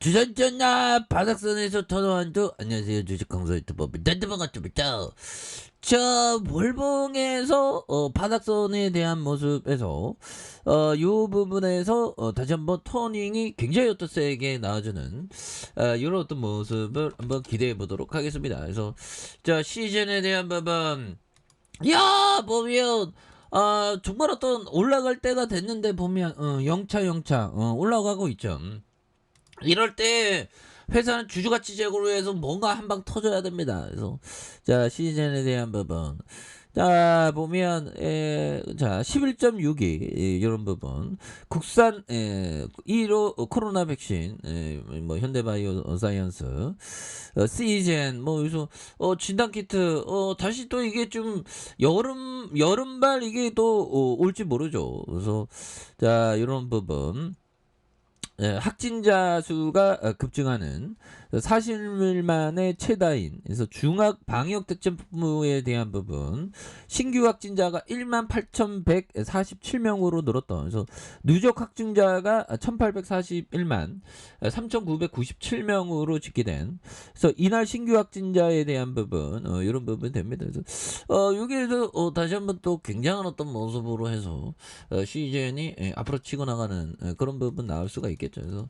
주전전나 바닥선에서 터너한도 안녕하세요. 주식강사 유튜버 단드방아트입니다. 자 월봉에서 어, 바닥선에 대한 모습에서 어, 요 부분에서 어, 다시 한번 터닝이 굉장히 어떤 세게 나와주는 어, 이런 어떤 모습을 한번 기대해 보도록 하겠습니다. 그래서 자 시즌에 대한 부분 야 보면 아 정말 어떤 올라갈 때가 됐는데 보면 어, 영차 영차 어, 올라가고 있죠 이럴 때 회사는 주주가치 제고로 해서 뭔가 한 방 터져야 됩니다. 그래서 자 시즌에 대한 부분 자 보면 에, 자 11.62 이런 부분 국산 에, 1호 코로나 백신 에, 뭐 현대바이오 사이언스 어, 시즌 뭐 여기서 어, 진단 키트 어, 다시 또 이게 좀 여름 여름발 이게 또 어, 올지 모르죠. 그래서 자 이런 부분 예, 확진자 수가 어, 급증하는 40일 만에 최다인 그래서 중학 방역 특점부에 대한 부분 신규 확진자가 1만 8,147명으로 늘었던 그래서 누적 확진자가 1,841만 3,997명으로 집계된 그래서 이날 신규 확진자에 대한 부분 어, 이런 부분 됩니다. 그래서 어 여기에서 어, 다시 한번 또 굉장한 어떤 모습으로 해서 어, 시즌이 예, 앞으로 치고 나가는 예, 그런 부분 나올 수가 있겠죠. 그래서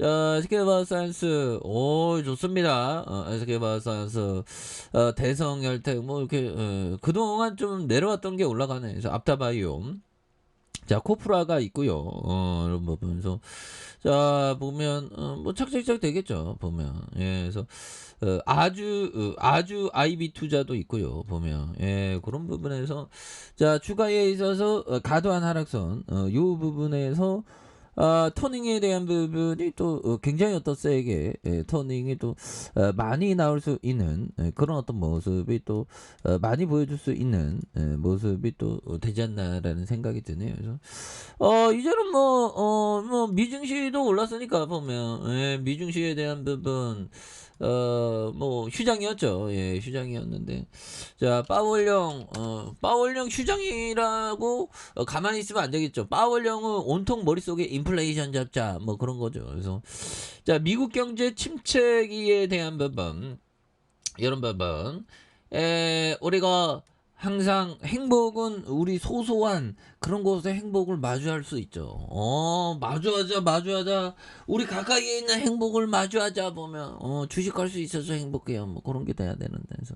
자, 스케바 사이언스, 오, 좋습니다. 어, 스케바 사이언스, 어, 대성 혈택, 뭐, 이렇게, 어, 그동안 좀 내려왔던 게 올라가네. 그래서 앞타바이오. 자, 코프라가 있고요 어, 이런 부분에서. 자, 보면, 어, 뭐, 착착착 되겠죠. 보면. 예, 그래서, 어, 아주, 어, 아주 IB 투자도 있고요. 보면. 예, 그런 부분에서. 자, 추가에 있어서, 어, 과도한 하락선, 어, 요 부분에서, 아, 터닝에 대한 부분이 또 어, 굉장히 어떤 세게 예, 터닝이 또 어, 많이 나올 수 있는 예, 그런 어떤 모습이 또 어, 많이 보여줄 수 있는 예, 모습이 또 어, 되지 않나라는 생각이 드네요. 그래서 어 이제는 뭐 어 뭐 미증시도 올랐으니까 보면 예, 미증시에 대한 부분 어, 뭐, 휴장이었죠. 예, 휴장이었는데. 자, 빠월령, 어, 빠월령 휴장이라고, 어, 가만히 있으면 안 되겠죠. 빠월령은 온통 머릿속에 인플레이션 잡자, 뭐 그런 거죠. 그래서, 자, 미국 경제 침체기에 대한 부분, 이런 부분, 에, 우리가 항상 행복은 우리 소소한 그런 곳에 행복을 마주할 수 있죠. 어, 마주하자, 마주하자. 우리 가까이에 있는 행복을 마주하자 보면, 어, 주식할 수 있어서 행복해요. 뭐 그런 게 돼야 되는데. 그래서.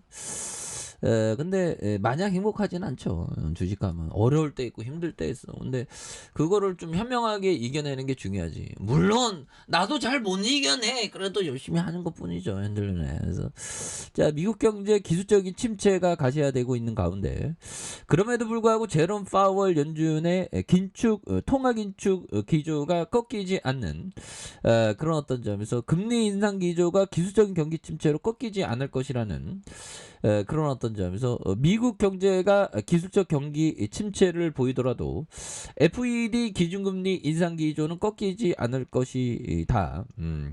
에, 근데 에, 마냥 행복하진 않죠. 주식하면 어려울 때 있고 힘들 때 있어. 근데 그거를 좀 현명하게 이겨내는 게 중요하지. 물론 나도 잘 못 이겨내. 그래도 열심히 하는 것 뿐이죠. 핸들네. 그래서 자 미국 경제 기술적인 침체가 가시화되고 있는 가운데 그럼에도 불구하고 제롬 파월 연준의 긴축 어, 통화 긴축 어, 기조가 꺾이지 않는 어, 그런 어떤 점에서 금리 인상 기조가 기술적인 경기 침체로 꺾이지 않을 것이라는 에, 그런 어떤 점에서 어, 미국 경제가 기술적 경기 침체를 보이더라도 FED 기준금리 인상 기조는 꺾이지 않을 것이다. 음.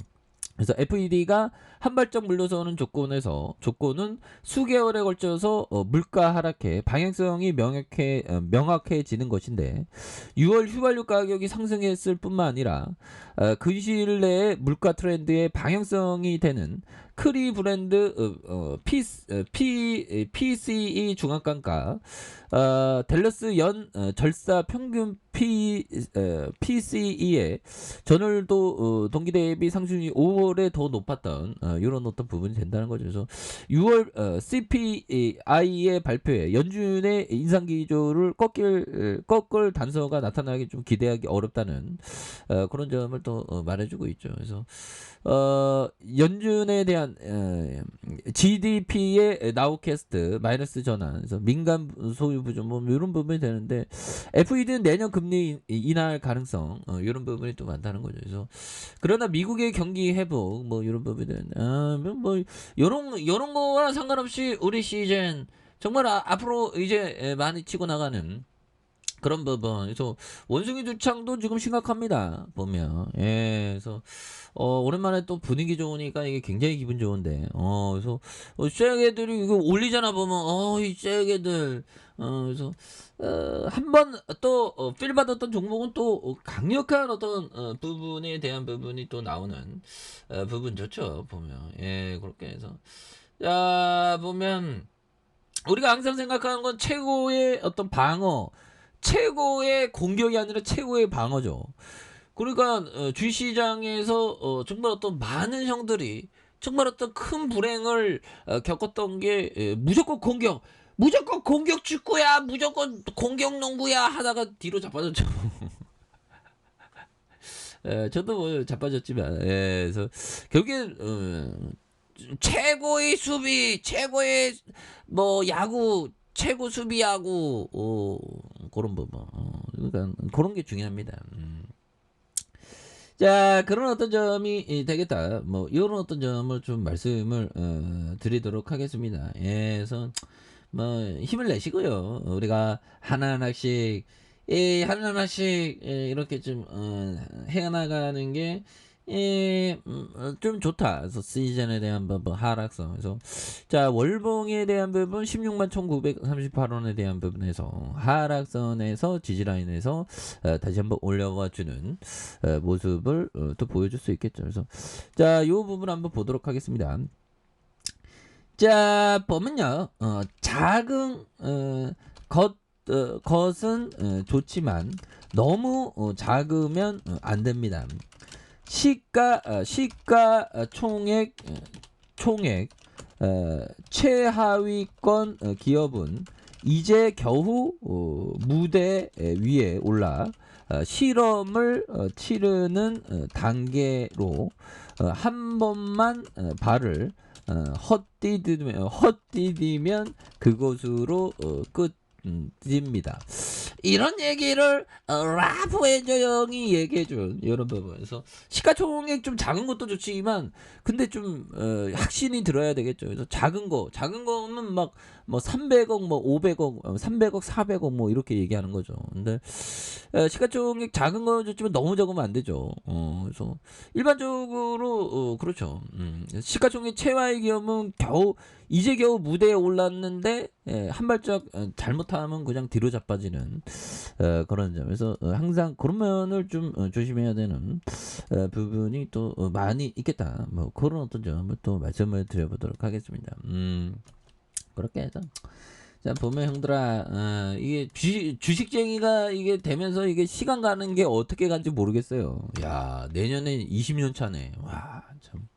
그래서 FED가 한 발짝 물러서는 조건에서 조건은 수개월에 걸쳐서 어, 물가 하락해 방향성이 명확해 어, 명확해지는 것인데 6월 휘발유 가격이 상승했을 뿐만 아니라 어, 근시일 내에 물가 트렌드의 방향성이 되는 크리 브랜드 어, 어, P, 어, P, PCE 중앙간가 어, 델러스 연 어, 절사 평균 P, 어, PCE의 전월도 어, 동기 대비 상승이 5월에 더 높았던 어, 이런 어떤 부분이 된다는 거죠. 그래서 6월 어, CPI의 발표에 연준의 인상 기조를 꺾일 꺾을 단서가 나타나기 좀 기대하기 어렵다는 어, 그런 점을 또 어, 말해주고 있죠. 그래서 어, 연준에 대한 어, GDP의 나우캐스트 마이너스 전환, 그래서 민간 소유 부족 뭐 이런 부분이 되는데 FED는 내년 금리 인하할 가능성 어, 이런 부분이 또 많다는 거죠. 그래서 그러나 미국의 경기 회복 뭐 이런 부분은 아, 뭐 이런 이런 거와 상관없이 우리 시즌 정말 아, 앞으로 이제 많이 치고 나가는 그런 부분. 그래서 원숭이 두창도 지금 심각합니다. 보면. 예. 그래서 어, 오랜만에 또 분위기 좋으니까 이게 굉장히 기분 좋은데, 어, 그래서, 어, 쇠애들이 이거 올리잖아, 보면, 어, 이 쇠애들, 어, 그래서, 어, 한번 또, 어, 필 받았던 종목은 또 어, 강력한 어떤, 어, 부분에 대한 부분이 또 나오는, 어, 부분 좋죠, 보면. 예, 그렇게 해서. 자, 보면, 우리가 항상 생각하는 건 최고의 어떤 방어, 최고의 공격이 아니라 최고의 방어죠. 그러니까 어, 주시장에서 어, 정말 어떤 많은 형들이 정말 어떤 큰 불행을 어, 겪었던 게 예, 무조건 공격, 무조건 공격 축구야, 무조건 공격 농구야 하다가 뒤로 자빠졌죠. 예, 저도 뭐 자빠졌지만, 예, 그래서 결국엔 어, 최고의 수비, 최고의 뭐 야구, 최고 수비 야구, 어, 그런 부분. 어, 그러니까 그런 게 중요합니다. 음. 자, 그런 어떤 점이 이, 되겠다. 뭐, 이런 어떤 점을 좀 말씀을, 어, 드리도록 하겠습니다. 예, 그래서, 뭐, 힘을 내시고요. 우리가 하나하나씩, 예, 하나하나씩, 예, 이렇게 좀, 어, 해나가는 게, 예, 음, 어, 좀 좋다. 그래서 시즌에 대한 부분, 하락성. 그래서, 자, 월봉에 대한 부분, 16만 1938원에 대한 부분에서, 하락선에서, 지지라인에서, 어, 다시 한번 올려와 주는, 어, 모습을 어, 또 보여줄 수 있겠죠. 그래서 자, 요 부분 한번 보도록 하겠습니다. 자, 보면요, 어, 작은 어, 것 어, 것은 어, 좋지만 너무 어, 작으면 어, 안 됩니다. 시가 어, 시가 어, 총액 어, 총액 어, 최하위권 어, 기업은 이제 겨우 어, 무대 위에 올라 어, 실험을 어, 치르는 어, 단계로 어, 한 번만 어, 발을 어, 헛디디면 헛디디면 그곳으로 어, 끝입니다. 이런 얘기를 어, 라프의 조용히 얘기해준 이런 부분에서 시가총액 좀 작은 것도 좋지만 근데 좀 어, 확신이 들어야 되겠죠. 그래서 작은 거 작은 거는 막 뭐 300억 뭐 500억 어, 300억 400억 뭐 이렇게 얘기하는 거죠. 근데 어, 시가총액 작은 거 좋지만 너무 적으면 안 되죠. 어, 그래서 일반적으로 어, 그렇죠. 음, 시가총액 최하위 기업은 겨우 이제 겨우 무대에 올랐는데 예, 한 발짝 어, 잘못하면 그냥 뒤로 자빠지는 어, 그런 점에서 어, 항상 그런 면을 좀 어, 조심해야 되는 어, 부분이 또 어, 많이 있겠다. 뭐 그런 어떤 점을 또 말씀을 드려보도록 하겠습니다. 음, 그렇게 해서 자 보면 형들아 어, 이게 주식, 주식쟁이가 이게 되면서 이게 시간 가는 게 어떻게 간지 모르겠어요. 야 내년에 20년 차네. 와 참.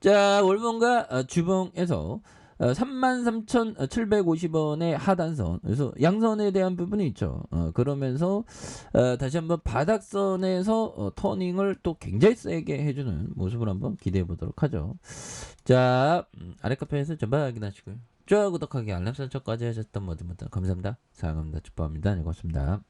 자 월봉과 어, 주봉에서 어, 33,750원의 하단선 그래서 양선에 대한 부분이 있죠. 어, 그러면서 어, 다시 한번 바닥선에서 어, 터닝을 또 굉장히 세게 해주는 모습을 한번 기대해 보도록 하죠. 자 음, 아래 카페에서 전반 확인하시고요. 좋아요 구독하기 알람 설정까지 하셨던 모든 분들 감사합니다. 사랑합니다. 축복합니다. 네, 고맙습니다.